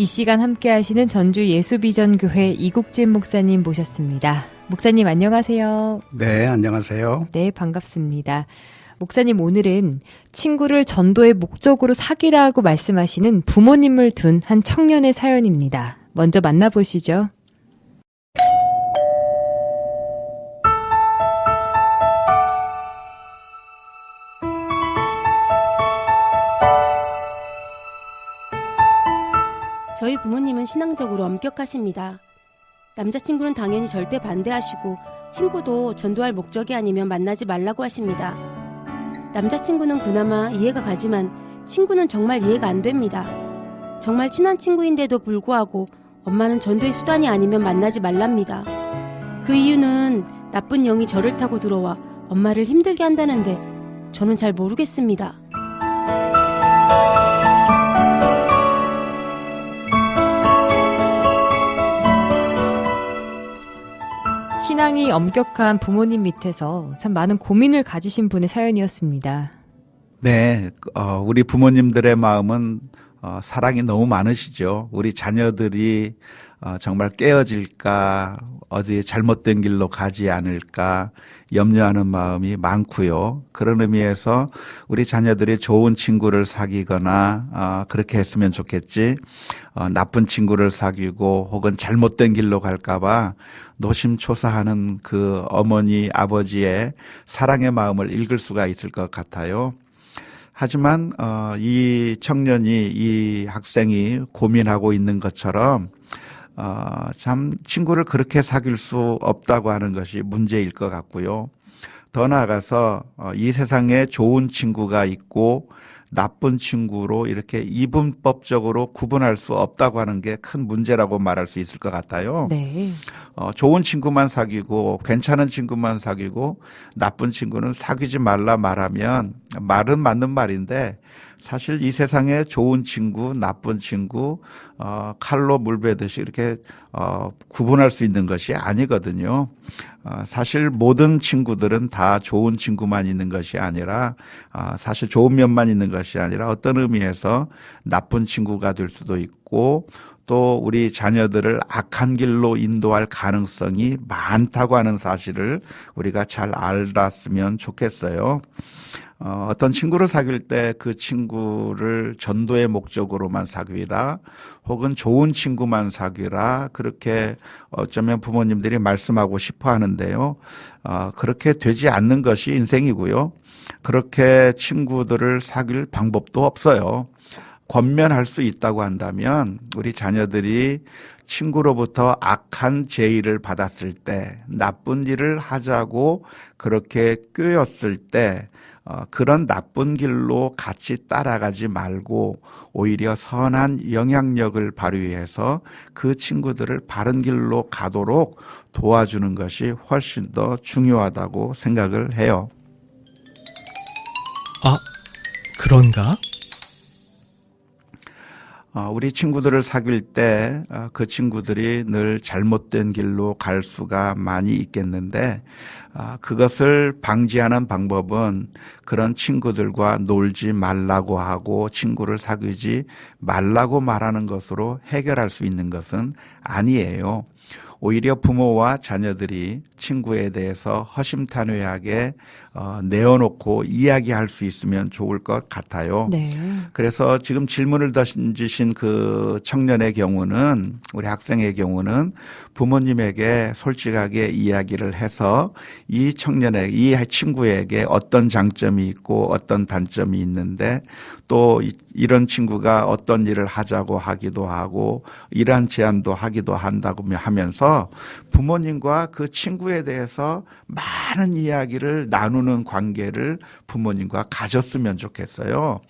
이 시간 함께 하시는 전주 예수비전교회 이국진 목사님 모셨습니다. 목사님 안녕하세요. 네, 안녕하세요. 네, 반갑습니다. 목사님 오늘은 친구를 전도의 목적으로 사귀라고 말씀하시는 부모님을 둔 한 청년의 사연입니다. 먼저 만나보시죠. 저희 부모님은 신앙적으로 엄격하십니다. 남자친구는 당연히 절대 반대하시고 친구도 전도할 목적이 아니면 만나지 말라고 하십니다. 남자친구는 그나마 이해가 가지만 친구는 정말 이해가 안 됩니다. 정말 친한 친구인데도 불구하고 엄마는 전도의 수단이 아니면 만나지 말랍니다. 그 이유는 나쁜 영이 저를 타고 들어와 엄마를 힘들게 한다는데 저는 잘 모르겠습니다. 신앙이 엄격한 부모님 밑에서 참 많은 고민을 가지신 분의 사연이었습니다. 네, 어, 우리 부모님들의 마음은 어, 사랑이 너무 많으시죠. 우리 자녀들이 어, 정말 깨어질까, 어디 잘못된 길로 가지 않을까 염려하는 마음이 많고요. 그런 의미에서 우리 자녀들이 좋은 친구를 사귀거나 어, 그렇게 했으면 좋겠지. 어, 나쁜 친구를 사귀고 혹은 잘못된 길로 갈까봐 노심초사하는 그 어머니 아버지의 사랑의 마음을 읽을 수가 있을 것 같아요. 하지만 어, 이 청년이 이 학생이 고민하고 있는 것처럼 어, 참 친구를 그렇게 사귈 수 없다고 하는 것이 문제일 것 같고요. 더 나아가서 어, 이 세상에 좋은 친구가 있고 나쁜 친구로 이렇게 이분법적으로 구분할 수 없다고 하는 게 큰 문제라고 말할 수 있을 것 같아요. 네. 어, 좋은 친구만 사귀고 괜찮은 친구만 사귀고 나쁜 친구는 사귀지 말라 말하면 말은 맞는 말인데 사실 이 세상에 좋은 친구, 나쁜 친구, 어, 칼로 물 베듯이 이렇게 어, 구분할 수 있는 것이 아니거든요. 어, 사실 모든 친구들은 다 좋은 친구만 있는 것이 아니라 어, 사실 좋은 면만 있는 것이 아니라 어떤 의미에서 나쁜 친구가 될 수도 있고 또 우리 자녀들을 악한 길로 인도할 가능성이 많다고 하는 사실을 우리가 잘 알았으면 좋겠어요. 어, 어떤 친구를 사귈 때 그 친구를 전도의 목적으로만 사귀라 혹은 좋은 친구만 사귀라 그렇게 어쩌면 부모님들이 말씀하고 싶어 하는데요. 어, 그렇게 되지 않는 것이 인생이고요. 그렇게 친구들을 사귈 방법도 없어요. 권면할 수 있다고 한다면 우리 자녀들이 친구로부터 악한 제의를 받았을 때 나쁜 일을 하자고 그렇게 꿰었을 때 어, 그런 나쁜 길로 같이 따라가지 말고 오히려 선한 영향력을 발휘해서 그 친구들을 바른 길로 가도록 도와주는 것이 훨씬 더 중요하다고 생각을 해요. 아, 그런가? 어, 우리 친구들을 사귈 때 그 친구들이 늘 잘못된 길로 갈 수가 많이 있겠는데 아, 그것을 방지하는 방법은 그런 친구들과 놀지 말라고 하고 친구를 사귀지 말라고 말하는 것으로 해결할 수 있는 것은 아니에요. 오히려 부모와 자녀들이 친구에 대해서 허심탄회하게 어, 내어놓고 이야기할 수 있으면 좋을 것 같아요. 네. 그래서 지금 질문을 던지신 그 청년의 경우는 우리 학생의 경우는 부모님에게 솔직하게 이야기를 해서 이 청년의 이 친구에게 어떤 장점이 있고 어떤 단점이 있는데 또 이런 친구가 어떤 일을 하자고 하기도 하고 이러한 제안도 하기도 한다고 하면 서 부모님과 그 친구에 대해서 많은 이야기를 나누는 관계를 부모님과 가졌으면 좋겠어요.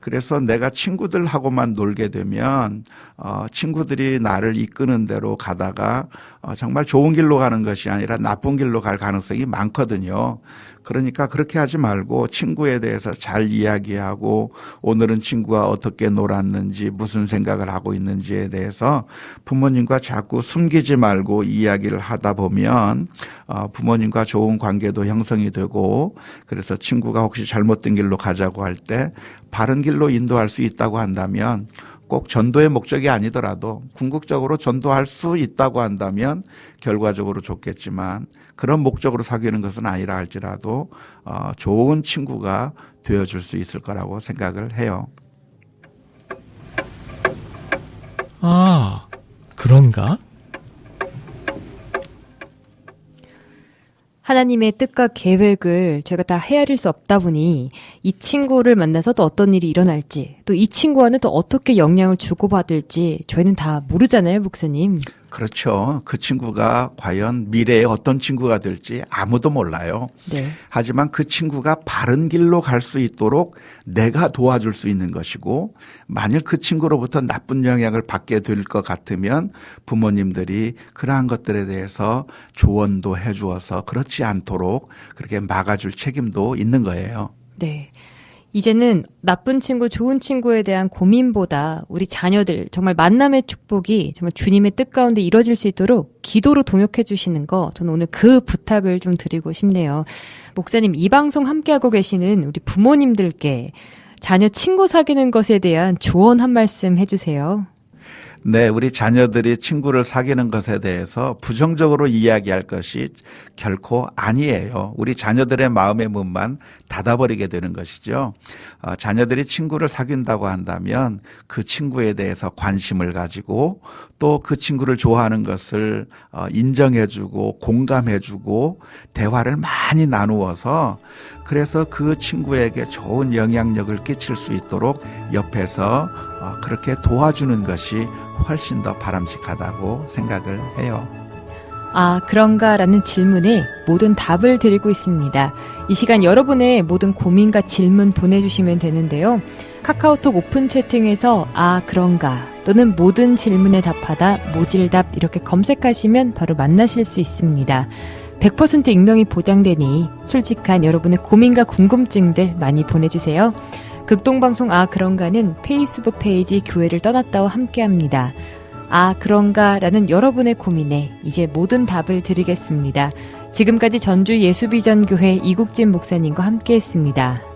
그래서 내가 친구들하고만 놀게 되면 어, 친구들이 나를 이끄는 대로 가다가 어, 정말 좋은 길로 가는 것이 아니라 나쁜 길로 갈 가능성이 많거든요. 그러니까 그렇게 하지 말고 친구에 대해서 잘 이야기하고 오늘은 친구가 어떻게 놀았는지 무슨 생각을 하고 있는지에 대해서 부모님과 자꾸 숨기지 말고 이야기를 하다 보면 어, 부모님과 좋은 관계도 형성이 되고 그래서 친구가 혹시 잘못된 길로 가자고 할 때 바른 길로 인도할 수 있다고 한다면 꼭 전도의 목적이 아니더라도 궁극적으로 전도할 수 있다고 한다면 결과적으로 좋겠지만 그런 목적으로 사귀는 것은 아니라 할지라도 어, 좋은 친구가 되어줄 수 있을 거라고 생각을 해요. 아, 그런가? 하나님의 뜻과 계획을 저희가 다 헤아릴 수 없다 보니 이 친구를 만나서 또 어떤 일이 일어날지 또 이 친구와는 또 어떻게 영향을 주고받을지 저희는 다 모르잖아요, 목사님. 그렇죠. 그 친구가 과연 미래에 어떤 친구가 될지 아무도 몰라요. 네. 하지만 그 친구가 바른 길로 갈 수 있도록 내가 도와줄 수 있는 것이고 만일 그 친구로부터 나쁜 영향을 받게 될 것 같으면 부모님들이 그러한 것들에 대해서 조언도 해 주어서 그렇지 않도록 그렇게 막아줄 책임도 있는 거예요. 네. 이제는 나쁜 친구, 좋은 친구에 대한 고민보다 우리 자녀들 정말 만남의 축복이 정말 주님의 뜻 가운데 이뤄질 수 있도록 기도로 동역해 주시는 거 저는 오늘 그 부탁을 좀 드리고 싶네요. 목사님 이 방송 함께하고 계시는 우리 부모님들께 자녀 친구 사귀는 것에 대한 조언 한 말씀 해주세요. 네, 우리 자녀들이 친구를 사귀는 것에 대해서 부정적으로 이야기할 것이 결코 아니에요. 우리 자녀들의 마음의 문만 닫아버리게 되는 것이죠. 어, 자녀들이 친구를 사귄다고 한다면 그 친구에 대해서 관심을 가지고 또 그 친구를 좋아하는 것을 어, 인정해주고 공감해주고 대화를 많이 나누어서 그래서 그 친구에게 좋은 영향력을 끼칠 수 있도록 옆에서 어, 그렇게 도와주는 것이 훨씬 더 바람직하다고 생각을 해요. 아, 그런가? 라는 질문에 모든 답을 드리고 있습니다. 이 시간 여러분의 모든 고민과 질문 보내주시면 되는데요. 카카오톡 오픈 채팅에서 아, 그런가? 또는 모든 질문에 답하다, 모질답 이렇게 검색하시면 바로 만나실 수 있습니다. 100% 익명이 보장되니 솔직한 여러분의 고민과 궁금증들 많이 보내주세요. 극동방송 아 그런가는 페이스북 페이지 교회를 떠났다와 함께합니다. 아 그런가 라는 여러분의 고민에 이제 모든 답을 드리겠습니다. 지금까지 전주 예수비전교회 이국진 목사님과 함께했습니다.